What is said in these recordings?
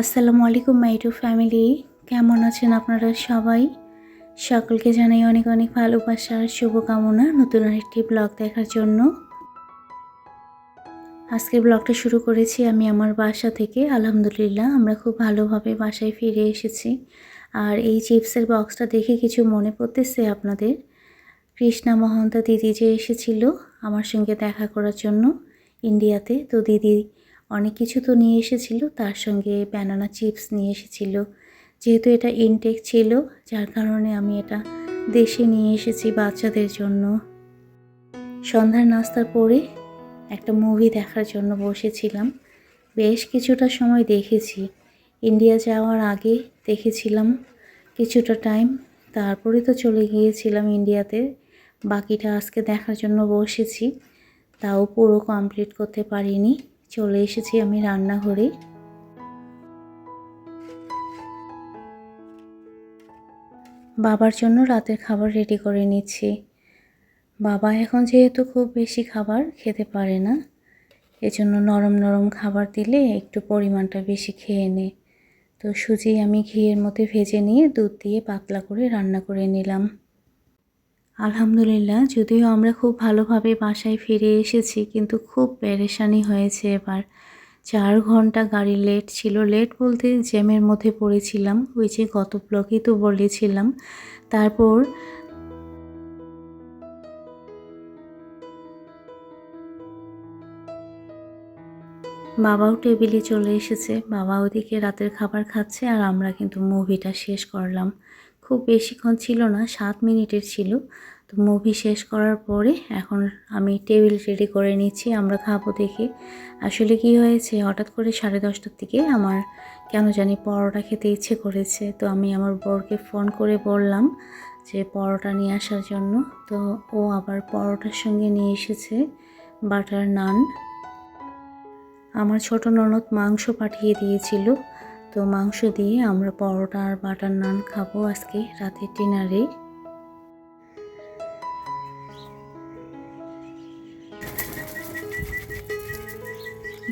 আসসালামু আলাইকুম মাই to family কেমন আছেন আপনারা সবাই? সকলকে জানাই অনেক অনেক ভালোবাসার শুভকামনা নতুন আরেকটি ব্লগ দেখার জন্য। আজকে ব্লগটা শুরু করেছি আমি আমার বাসা থেকে। আলহামদুলিল্লাহ, আমরা খুব ভালোভাবে বাসায় ফিরে এসেছি। আর এই চিপসের বক্সটা দেখে কিছু মনে পড়তেছে আপনাদের। কৃষ্ণা মহন্ত দিদি যে এসেছিল আমার সঙ্গে দেখা করার জন্য ইন্ডিয়াতে। তো দিদি অনেক কিছু তো নিয়ে এসেছিল, তার সঙ্গে ব্যানানা চিপস নিয়ে এসেছিল। যেহেতু এটা ইনটেক ছিল, যার কারণে আমি এটা দেশে নিয়ে এসেছি বাচ্চাদের জন্য। সন্ধ্যার নাস্তার পরে একটা মুভি দেখার জন্য বসেছিলাম। বেশ কিছুটা সময় দেখেছি। ইন্ডিয়া যাওয়ার আগে দেখেছিলাম কিছুটা টাইম তারপরে তো চলে গিয়েছিলাম ইন্ডিয়াতে বাকিটা আজকে দেখার জন্য বসেছি, তাও পুরো কমপ্লিট করতে পারিনি। চলে এসেছি আমি রান্নাঘরে। বাবার জন্য রাতের খাবার রেডি করে নিচ্ছি। বাবা এখন যেহেতু খুব বেশি খাবার খেতে পারে না, এজন্য নরম নরম খাবার দিলে একটু পরিমাণটা বেশি খেয়ে নে। তো সুজি আমি ঘিয়ের মধ্যে ভেজে নিয়ে দুধ দিয়ে পাতলা করে রান্না করে নিলাম। আলহামদুলিল্লাহ, যদিও আমরা খুব ভালোভাবে বাসায় ফিরে এসেছি, কিন্তু খুব পেরেশানি হয়েছে এবার। চার ঘণ্টা গাড়ি লেট ছিল। লেট বলতে জ্যামের মধ্যে পড়েছিলাম, ওই যে গত ব্লকেই তো বলেছিলাম। তারপর বাবাও টেবিলে চলে এসেছে। বাবা ওদিকে রাতের খাবার খাচ্ছে আর আমরা কিন্তু মুভিটা শেষ করলাম। খুব বেশিক্ষণ ছিল না, সাত মিনিটের ছিল। তো মুভি শেষ করার পরে এখন আমি টেবিল রেডি করে নিচ্ছি, আমরা খাব দেখে। আসলে কি হয়েছে, হঠাৎ করে সাড়ে দশটার দিকে আমার কেন জানি পরোটা খেতে ইচ্ছে করেছে। তো আমি আমার বরকে ফোন করে বললাম যে পরোটা নিয়ে আসার জন্য। তো ও আবার পরোটার সঙ্গে নিয়ে এসেছে, বাটার নান। আমার ছোট ননদ মাংস পাঠিয়ে দিয়েছিল। তো মাংস দিয়ে আমরা পরোটা আর বাটার নান খাব আজকে রাতের ডিনারে।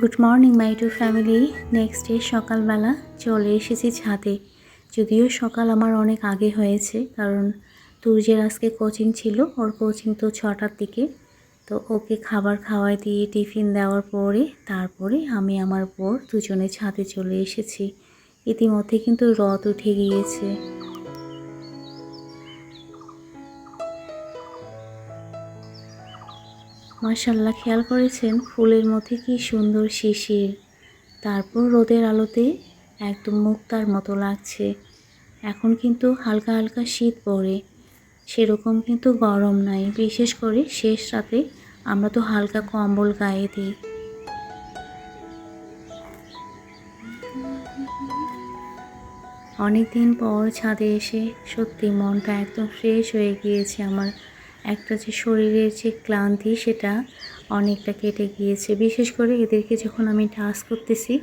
Good morning my to family next day সকালবেলা চলে এসেছি ছাদে। যদিও সকাল আমার অনেক আগে হয়েছে, কারণ তুর্যের আজকে কোচিং ছিল, ওর কোচিং তো ছটার দিকে। তো ওকে খাবার খাওয়াই দিয়ে টিফিন দেওয়ার পরে, তারপরে আমি আমার বর দুজনে ছাদে চলে এসেছি। ইতিমধ্যে কিন্তু রথ উঠে গিয়েছে। মাশাল্লাহ খেয়াল করেছেন? ফুলের মধ্যে কি সুন্দর শিশির। তারপর রোদের আলোতে একদম মুক্তার মতো লাগছে। এখন কিন্তু হালকা হালকা শীত পড়ে। সেরকম কিন্তু গরম নাই। বিশেষ করে শেষ রাতে আমরা তো হালকা কম্বল গায়ে দিই। অনেক দিন পর ছাদে এসে সত্যি মনটা একদম ফ্রেশ হয়ে গিয়েছে আমার। একটা যে শরীরের যে ক্লান্তি, সেটা অনেকটা কেটে গিয়েছে। বিশেষ করে এদেরকে যখন আমি টাচ করতেছি,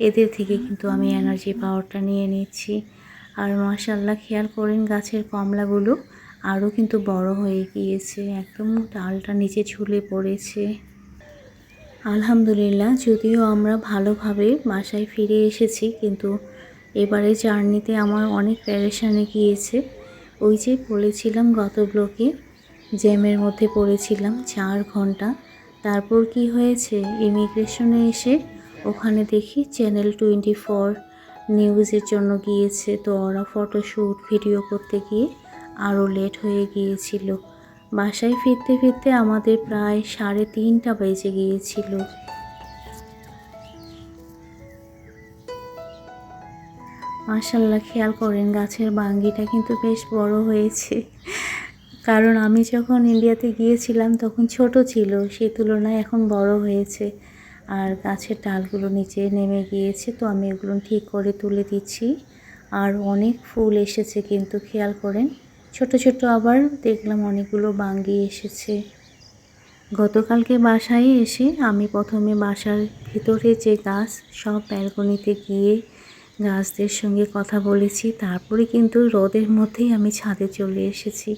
এদের থেকে কিন্তু আমি এনার্জি পাওয়ারটা নিয়ে নিচ্ছি। আর মাশাল্লাহ খেয়াল করেন গাছের কমলাগুলো আরও কিন্তু বড় হয়ে গিয়েছে। একদম ডালটা নিচে ঝুলে পড়েছে। আলহামদুলিল্লাহ, যদিও আমরা ভালোভাবে বাসায় ফিরে এসেছি, কিন্তু এবারে জার্নিতে আমার অনেক প্যারেশানে গিয়েছে। ওই যে বলেছিলাম গত ব্লকে জ্যামের মধ্যে পড়েছিলাম চার ঘণ্টা। তারপর কি হয়েছে? ইমিগ্রেশনে এসে ওখানে দেখি চ্যানেল টোয়েন্টি ফোর নিউজের জন্য গিয়েছে। তো ওরা ফটোশ্যুট, ভিডিও করতে গিয়ে আরও লেট হয়ে গিয়েছিল। বাসায় ফিরতে ফিরতে আমাদের প্রায় সাড়ে তিনটা বেজে গিয়েছিল। মাশাল্লাহ খেয়াল করেন গাছের বাঙ্গিটা কিন্তু বেশ বড় হয়েছে। কারণ আমি যখন ইন্ডিয়াতে গিয়েছিলাম, তখন ছোট ছিল সেই তুলনায় এখন বড় হয়েছে। আর গাছের ডালগুলো নিচে নেমে গিয়েছে, তো আমি এগুলো ঠিক করে তুলে দিচ্ছি। আর অনেক ফুল এসেছে কিন্তু, খেয়াল করেন। ছোট ছোট আবার দেখলাম অনেকগুলো বাঙ্গি এসেছে। গতকালকে বাসায় এসে আমি প্রথমে বাসার ভিতরে যে গাছ সব ব্যালকনিতে গিয়ে গাছদের সঙ্গে কথা বলেছি, তারপরে কিন্তু রোদের মধ্যেই আমি ছাদে চলে এসেছি।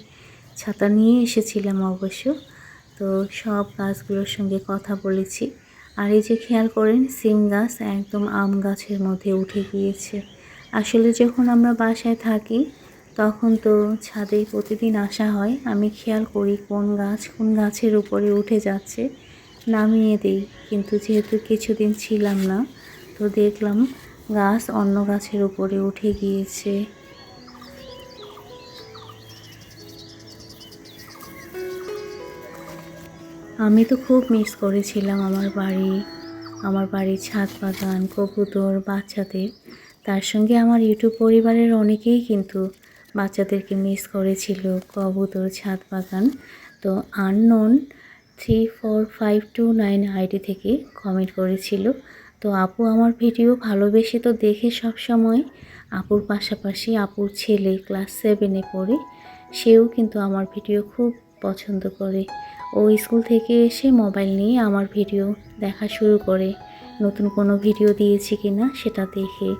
ছাতা নিয়ে এসেছিলাম অবশ্য। তো সব গাছগুলোর সঙ্গে কথা বলেছি। আর এই যে খেয়াল করেন, সিম গাছ একদম আম গাছের মধ্যে উঠে গিয়েছে। আসলে যখন আমরা বাসায় থাকি, তখন তো ছাদে প্রতিদিন আসা হয়। আমি খেয়াল করি কোন গাছ কোন গাছের উপরে উঠে যাচ্ছে, নামিয়ে দিই। কিন্তু যেহেতু কিছুদিন ছিলাম না, তো দেখলাম গাছ অন্য গাছের উপরে উঠে গিয়েছে। আমি তো খুব মিস করেছিলাম আমার বাড়ি, আমার বাড়ির ছাদ বাগান, কবুতর, বাচ্চাদের। তার সঙ্গে আমার ইউটিউব পরিবারের অনেকেই কিন্তু বাচ্চাদেরকে মিস করেছিল কবুতর, ছাদ বাগান। তো unknown three four five two nine ID থেকে কমেন্ট করেছিল। তো আপু আমার ভিডিও ভালোবেসে তো দেখে সব সময়। আপুর পাশাপাশি আপুর ছেলে ক্লাস সেভেনে পড়ে, সেও কিন্তু আমার ভিডিও খুব পছন্দ করে। ও স্কুল থেকে এসে মোবাইল নিয়ে আমার ভিডিও দেখা শুরু করে। নতুন কোনো ভিডিও দিয়েছি কি না সেটা দেখে।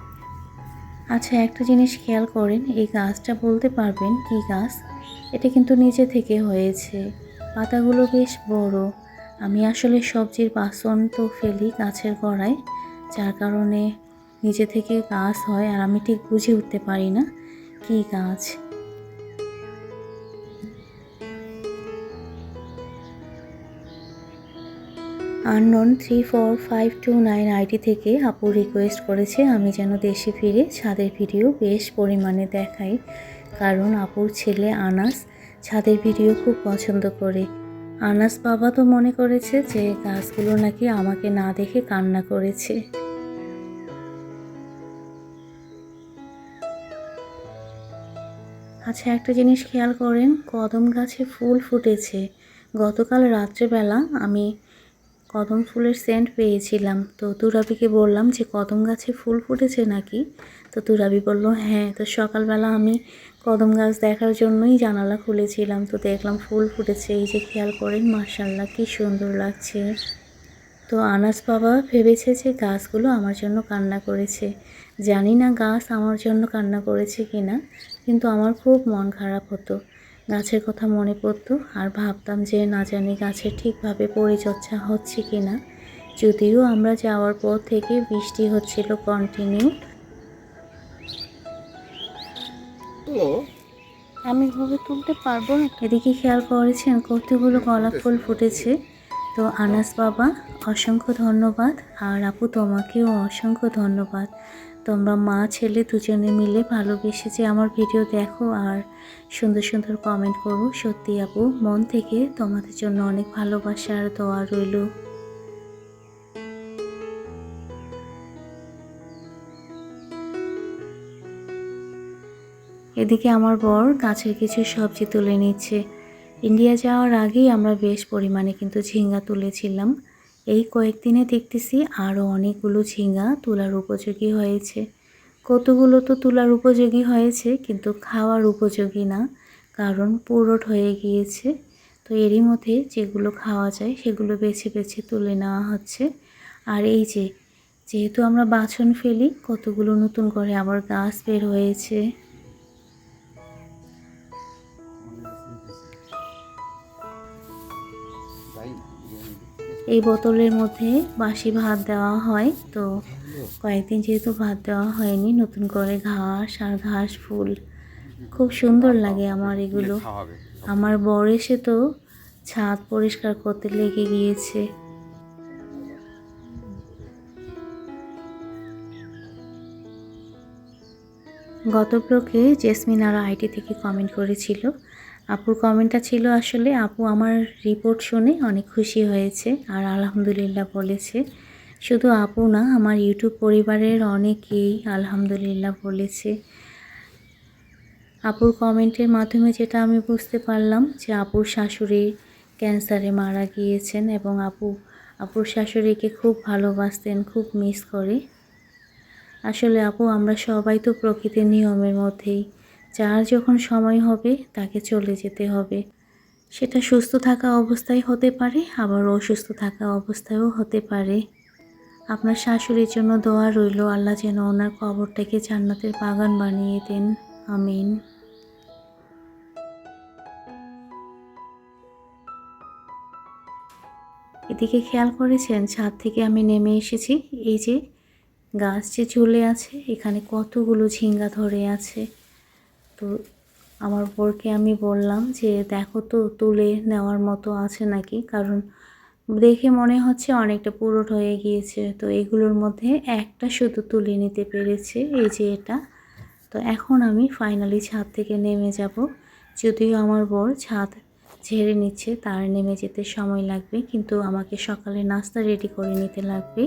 আচ্ছা একটা জিনিস খেয়াল করেন, এই গাছটা বলতে পারবেন কি গাছ? এটা কিন্তু নিচে থেকে হয়েছে। পাতাগুলো বেশ বড়। আমি আসলে সবজির বাসন তো ফেলি গাছের গোড়ায়, যার কারণে নিজে থেকে গাছ হয় আর আমি ঠিক বুঝে উঠতে পারি না কি গাছ। Unknown three four five two nine ID থেকে আপু রিকোয়েস্ট করেছে আমি যেন দেশে ফিরে ছাদের ভিডিও বেশ পরিমাণে দেখাই, কারণ আপুর ছেলে আনাস ছাদের ভিডিও খুব পছন্দ করে। আনাস বাবা তো মনে করেছে যে গাছগুলো নাকি আমাকে না দেখে কান্না করেছে। আচ্ছা একটা জিনিস খেয়াল করেন, কদম গাছে ফুল ফুটেছে। গতকাল রাত্রেবেলা আমি কদম ফুলের সেন্ট পেয়েছিলাম। তো তুরাবিকে বললাম যে, কদম গাছে ফুল ফুটেছে নাকি? তো তুরাবি বলল হ্যাঁ। তো সকালবেলা আমি কদম গাছ দেখার জন্যই জানালা খুলেছিলাম। তো দেখলাম ফুল ফুটেছে। এই যে খেয়াল করেন মার্শাল্লাহ কি সুন্দর লাগছে। তো আনাস বাবা ভেবেছে যে, গাছগুলো আমার জন্য কান্না করেছে। জানি না গাছ আমার জন্য কান্না করেছে কি না কিন্তু আমার খুব মন খারাপ হতো। গাছের কথা মনে পড়তো আর ভাবতাম যে না জানি গাছের ঠিকভাবে পরিচর্যা হচ্ছে কি না যদিও আমরা যাওয়ার পর থেকে বৃষ্টি হচ্ছিল কন্টিনিউ আমি এভাবে তুলতে পারব না এদিকে খেয়াল করেছেন কতগুলো গোলাপ ফুল ফুটেছে। তো আনাস বাবা অসংখ্য ধন্যবাদ। আর আপু তোমাকেও অসংখ্য ধন্যবাদ। তোমরা মা, ছেলে দুজনে মিলে ভালোবেসে যে আমার ভিডিও দেখো আর সুন্দর সুন্দর কমেন্ট করো, সত্যি আপু, মন থেকে তোমাদের জন্য অনেক ভালোবাসা আর দোয়া রইল। এদিকে আমার বর গাছের কিছু সবজি তুলে নিচ্ছে। ইন্ডিয়া যাওয়ার আগেই আমরা বেশ পরিমাণে কিন্তু ঝিঙ্গা তুলেছিলাম। এই কয়েকদিনে দেখতেছি আরও অনেকগুলো ঝিঙ্গা তোলার উপযোগী হয়েছে। কতগুলো তো তোলার উপযোগী হয়েছে, কিন্তু খাওয়ার উপযোগী না, কারণ পুরোট হয়ে গিয়েছে। তো এরই মধ্যে যেগুলো খাওয়া যায়, সেগুলো বেছে বেছে তুলে নেওয়া হচ্ছে। আর এই যে, যেহেতু আমরা বাছন ফেলি, কতগুলো নতুন করে আবার গাছ বের হয়েছে। এই বোতলের মধ্যে বাসি ভাত দেওয়া হয়। তো কয়েকদিন যেহেতু ভাত দেওয়া হয়নি নতুন করে ঘাস আর ঘাস ফুল। খুব সুন্দর লাগে আমার এগুলো। আমার বর এসে তো ছাদ পরিষ্কার করতে লেগে গিয়েছে। গত ব্লকে জেসমিন আর আইটি থেকে কমেন্ট করেছিল আপুর কমেন্টটা ছিল আসলে, আপু আমার রিপোর্ট শুনে অনেক খুশি হয়েছে আর আলহামদুলিল্লাহ বলেছে। শুধু আপু না, আমার ইউটিউব পরিবারের অনেকেই আলহামদুলিল্লাহ বলেছে। আপুর কমেন্টের মাধ্যমে যেটা আমি বুঝতে পারলাম যে আপুর শাশুড়ি ক্যান্সারে মারা গিয়েছেন এবং আপু, আপুর শাশুড়িকে খুব ভালোবাসতেন, খুব মিস করে। আসলে আপু, আমরা সবাই তো প্রকৃতির নিয়মের মধ্যেই যার যখন সময় হবে তাকে চলে যেতে হবে। সেটা সুস্থ থাকা অবস্থায় হতে পারে, আবার অসুস্থ থাকা অবস্থায়ও হতে পারে। আপনার শাশুড়ির জন্য দোয়া রইল, আল্লাহ যেন ওনার কবরটাকে জান্নাতের বাগান বানিয়ে দেন। আমিন। এদিকে খেয়াল করেছেন, ছাদ থেকে আমি নেমে এসেছি। এই যে গাছ যে চলে আছে, এখানে কতগুলো ঝিঙ্গা ধরে আছে। তো আমার বরকে আমি বললাম যে, দেখো তো, তুলে নেওয়ার মতো আছে নাকি? কারণ দেখে মনে হচ্ছে অনেকটা পুরোট হয়ে গিয়েছে। তো এগুলোর মধ্যে একটা শুধু তুলে নিতে পেরেছে, এই যে এটা। তো এখন আমি ফাইনালি ছাদ থেকে নেমে যাব। যদিও আমার বর ছাদ ঝেড়ে নিচ্ছে, তার নেমে যেতে সময় লাগবে, কিন্তু আমাকে সকালে নাস্তা রেডি করে নিতে লাগবে।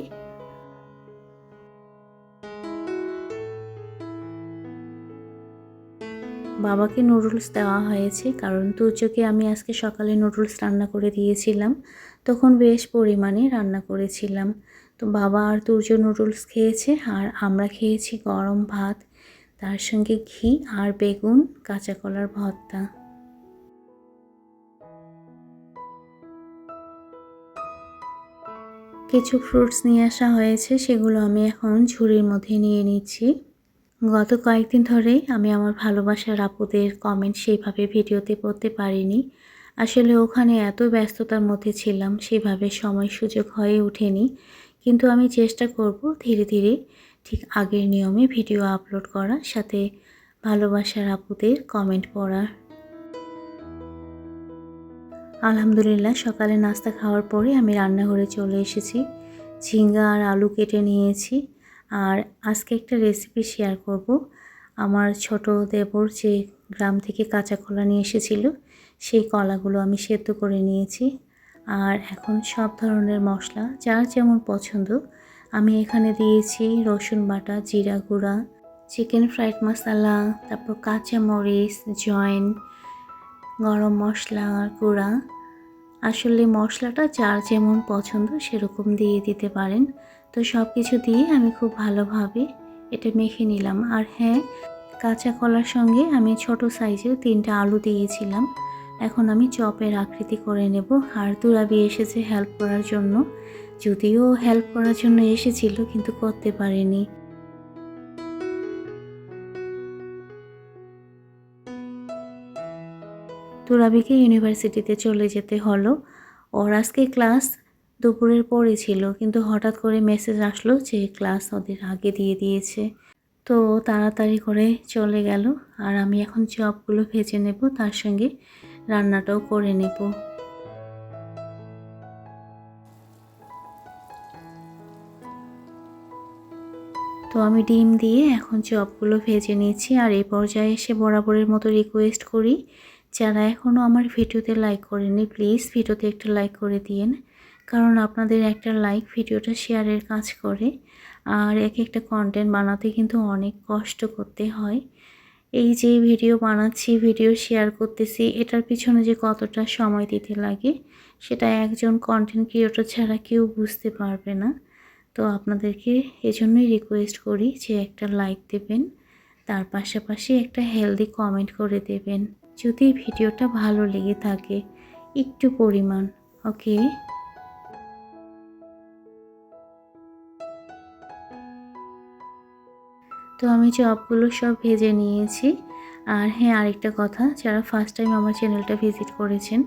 বাবাকে নুডলস দেওয়া হয়েছে, কারণ তুর্যকে আমি আজকে সকালে নুডলস রান্না করে দিয়েছিলাম। তখন বেশ পরিমাণে রান্না করেছিলাম। তো বাবা আর তুর্য নুডলস খেয়েছে, আর আমরা খেয়েছি গরম ভাত, তার সঙ্গে ঘি আর বেগুন, কাঁচা কলার ভর্তা। কিছু ফ্রুটস নিয়ে আসা হয়েছে, সেগুলো আমি এখন ঝুড়ির মধ্যে নিয়ে নিচ্ছি। গত কয়েকদিন ধরে আমি আমার ভালোবাসার আপুদের কমেন্ট সেইভাবে ভিডিওতে পড়তে পারিনি। আসলে ওখানে এত ব্যস্ততার মধ্যে ছিলাম, সেভাবে সময় সুযোগ হয়ে ওঠেনি। কিন্তু আমি চেষ্টা করব ধীরে ধীরে ঠিক আগের নিয়মে ভিডিও আপলোড করার সাথে ভালোবাসার আপুদের কমেন্ট পড়ার। আলহামদুলিল্লাহ, সকালে নাস্তা খাওয়ার পরে আমি রান্নাঘরে চলে এসেছি। ঝিঙ্গা আর আলু কেটে নিয়েছি। আর আজকে একটা রেসিপি শেয়ার করব। আমার ছোট দেবর যে গ্রাম থেকে কাঁচা কলা নিয়ে এসেছিল, সেই কলাগুলো আমি সেদ্ধ করে নিয়েছি। আর এখন সব ধরনের মশলা, যার যেমন পছন্দ, আমি এখানে দিয়েছি রসুন বাটা, জিরা গুঁড়া চিকেন ফ্রাইড মশলা তারপর কাঁচা মরিচ জয়েন গরম মশলা, গুঁড়া। আসলে মশলাটা যার যেমন পছন্দ, সেরকম দিয়ে দিতে পারেন। তো সব কিছু দিয়ে আমি খুব ভালোভাবে এটা মেখে নিলাম। আর হ্যাঁ কাঁচা কলার সঙ্গে আমি ছোট সাইজের তিনটা আলু দিয়েছিলাম। এখন আমি চপের আকৃতি করে নেব। আর তুরাবি এসেছে হেল্প করার জন্য। যদিও হেল্প করার জন্য এসেছিল, কিন্তু করতে পারেনি। তুরাবিকে ইউনিভার্সিটিতে চলে যেতে হলো। ওর আজকে ক্লাস দুপুরের পরে ছিল, কিন্তু হঠাৎ করে মেসেজ আসলো যে ক্লাস ওদের আগে দিয়ে দিয়েছে। তো তাড়াতাড়ি করে চলে গেল, আর আমি এখন চপগুলো ভেজে নেব, তার সঙ্গে রান্নাটাও করে নেব। তো আমি ডিম দিয়ে এখন চপগুলো ভেজে নিয়েছি, আর এই পর্যায়ে এসে বরাবরের মতো রিকোয়েস্ট করি, যারা এখনও আমার ভিডিওতে লাইক করেনি প্লিজ ভিডিওতে একটা লাইক করে দিন কারণ আপনাদের একটা লাইক ভিডিওটা শেয়ারের কাজ করে। আর এক একটা কন্টেন্ট বানাতে কিন্তু অনেক কষ্ট করতে হয়। এই যে ভিডিও বানাচ্ছি ভিডিও শেয়ার করতেছি, এটার পিছনে যে কতটা সময় দিতে লাগে, সেটা একজন কন্টেন্ট ক্রিয়েটর ছাড়া কেউ বুঝতে পারবে না। তো আপনাদেরকে এজন্যই রিকোয়েস্ট করি যে একটা লাইক দেবেন, তার পাশাপাশি একটা হেলদি কমেন্ট করে দেবেন। যদি ভিডিওটা ভালো লেগে থাকে, একটু পরিমাণ ওকে তো আমি চপগুলো সব ভেজে নিয়েছি। আর হ্যাঁ আরেকটা কথা, যারা ফার্স্ট টাইম আমার চ্যানেলটা ভিজিট করেছেন,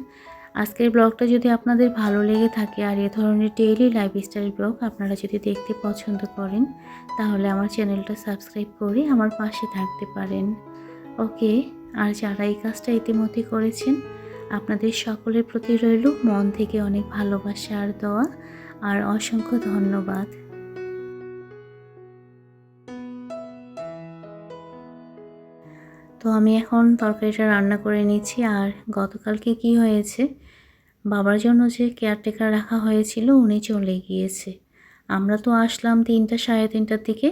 আজকের ব্লগটা যদি আপনাদের ভালো লেগে থাকে আর এ ধরনের ডেইলি লাইফস্টাইল ব্লগ আপনারা যদি দেখতে পছন্দ করেন, তাহলে আমার চ্যানেলটা সাবস্ক্রাইব করে আমার পাশে থাকতে পারেন। ওকে, আর যারা এই কাজটা ইতিমধ্যে করেছেন, আপনাদের সকলের প্রতি রইল মন থেকে অনেক ভালোবাসা আর দেওয়া আর অসংখ্য ধন্যবাদ। তো আমি এখন তরকারিটা রান্না করে নিচ্ছি। আর গতকালকে কি হয়েছে? বাবার জন্য যে কেয়ারটেকার রাখা হয়েছিল, উনি চলে গিয়েছে। আমরা তো আসলাম তিনটা, সাড়ে তিনটার দিকে।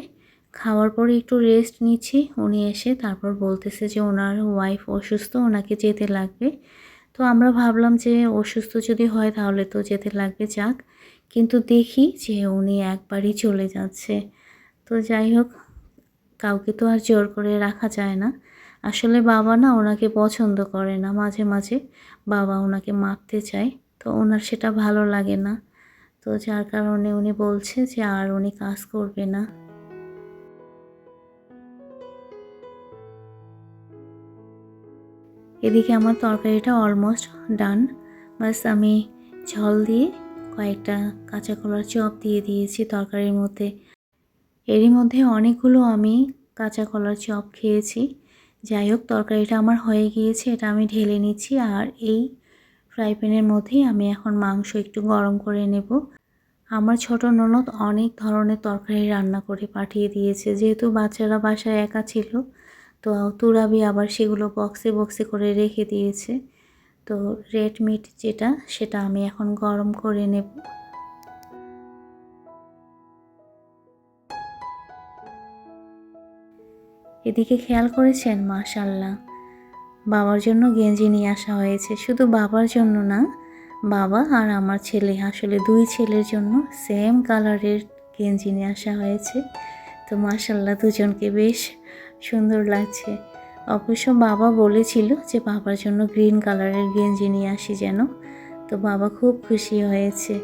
খাওয়ার পরে একটু রেস্ট নিচ্ছি। উনি এসে তারপর বলতেছে যে ওনার ওয়াইফ অসুস্থ, ওনাকে যেতে লাগবে। তো আমরা ভাবলাম যে অসুস্থ যদি হয় তাহলে তো যেতে লাগবে, যাক। কিন্তু দেখি যে উনি একবারই চলে যাচ্ছে। তো যাই হোক, কাউকে তো আর জোর করে রাখা যায় না। আসলে বাবা না ওনাকে পছন্দ করে না। মাঝে মাঝে বাবা ওনাকে মারতে চায়, তো ওনার সেটা ভালো লাগে না। তো যার কারণে উনি বলছে যে আর উনি কাজ করবে না। এদিকে আমার তরকারিটা অলমোস্ট ডান বাস আমি ঝল দিয়ে কয়েকটা কাঁচা কলার চপ দিয়ে দিয়েছি তরকারির মধ্যে। এরই মধ্যে অনেকগুলো আমি কাঁচা কলার চপ খেয়েছি। যাই হোক, তরকারিটা আমার হয়ে গিয়েছে, এটা আমি ঢেলে নিচ্ছি আর এই ফ্রাই প্যানের মধ্যেই আমি এখন মাংস একটু গরম করে নেব। আমার ছোট ননদ অনেক ধরনের তরকারি রান্না করে পাঠিয়ে দিয়েছে, যেহেতু বাচ্চারা বাসায় একা ছিল, তো তুরাবি আবার সেগুলো বক্সে বক্সে করে রেখে দিয়েছে। তো রেড মিট যেটা, সেটা আমি এখন গরম করে নেব। এদিকে খেয়াল করেছেন? মাশাল্লাহ বাবার জন্য গেঞ্জি নিয়ে আসা হয়েছে। শুধু বাবার জন্য না, বাবা আর আমার ছেলে, আসলে দুই ছেলের জন্য সেম কালারের গেঞ্জি নিয়ে আসা হয়েছে। তো মাশাল্লাহ দুজনকে বেশ সুন্দর লাগছে। অবশ্য বাবা বলেছিল যে বাবার জন্য গ্রিন কালারের গেঞ্জি নিয়ে আসি যেন। তো বাবা খুব খুশি হয়েছে।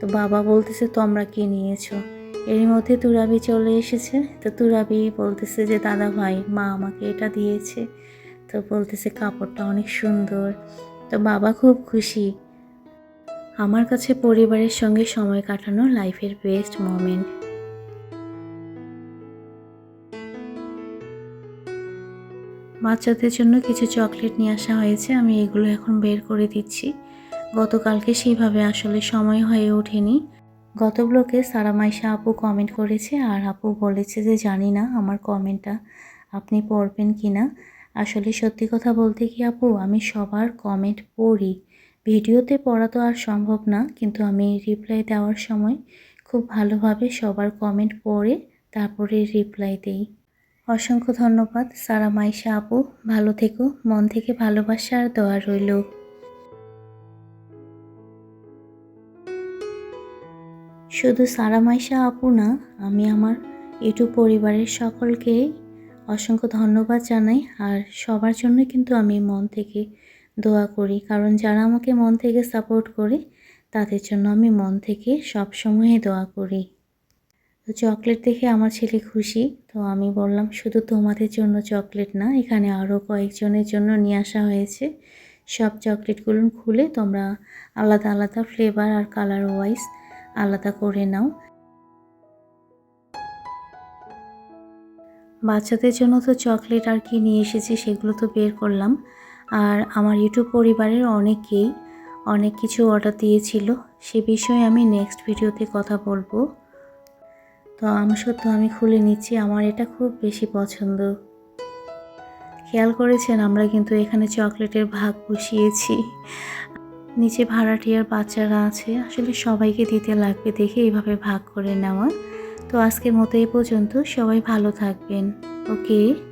তো বাবা বলতেছে, তোমরা কি নিয়েছো? এরই মধ্যে তুরাবি চলে এসেছে। তো তুরাবি বলতেছে যে, দাদা ভাই, মা আমাকে এটা দিয়েছে। তো বলতেছে, কাপড়টা অনেক সুন্দর। তো বাবা খুব খুশি। আমার কাছে পরিবারের সঙ্গে সময় কাটানো লাইফের বেস্ট মোমেন্ট। বাচ্চাদের জন্য কিছু চকলেট নিয়ে আসা হয়েছে। আমি এগুলো এখন বের করে দিচ্ছি। গতকালকে সেইভাবে আসলে সময় হয়ে ওঠেনি। গত ব্লকে সারা মাইশা আপু কমেন্ট করেছে আর আপু বলেছে যে, জানি না আমার কমেন্টটা আপনি পড়বেন কি না। আসলে সত্যি কথা বলতে কি আপু, আমি সবার কমেন্ট পড়ি। ভিডিওতে পড়া তো আর সম্ভব না, কিন্তু আমি রিপ্লাই দেওয়ার সময় খুব ভালোভাবে সবার কমেন্ট পড়ে, তারপরে রিপ্লাই দেই। অসংখ্য ধন্যবাদ সারা মাইশা আপু। ভালো থেকো, মন থেকে ভালোবাসা আর দোয়া রইল। শুধু সারা মাইশা আপু না, আমি আমার ইউটিউব পরিবারের সকলকে অসংখ্য ধন্যবাদ জানাই, আর সবার জন্য কিন্তু আমি মন থেকে দোয়া করি। কারণ যারা আমাকে মন থেকে সাপোর্ট করে, তাদের জন্য আমি মন থেকে সব সময় দোয়া করি। তো চকলেট দেখে আমার ছেলে খুশি। তো আমি বললাম, শুধু তোমাদের জন্য চকলেট না, এখানে আরও কয়েকজনের জন্য নিয়ে আসা হয়েছে। সব চকলেটগুলো খুলে তোমরা আলাদা আলাদা ফ্লেভার আর কালার ওয়াইজ আলাদা করে নাও। বাচ্চাদের জন্য তো চকলেট আর কি নিয়ে এসেছি সেগুলো তো বের করলাম। আর আমার ইউটিউব পরিবারের অনেকেই অনেক কিছু অর্ডার দিয়েছিল। সে বিষয়ে আমি নেক্সট ভিডিওতে কথা বলব। তো আমার সত্য আমি খুলে নিচ্ছি, আমার এটা খুব বেশি পছন্দ। খেয়াল করেছেন, আমরা কিন্তু এখানে চকলেটের ভাগ বসিয়েছি। নিচে ভাড়াটিয়ার বাচ্চারা আছে, আসলে সবাইকে দিতে লাগবে দেখে এইভাবে ভাগ করে নেওয়া। তো আজকের মতো এই পর্যন্ত, সবাই ভালো থাকবেন। ওকে?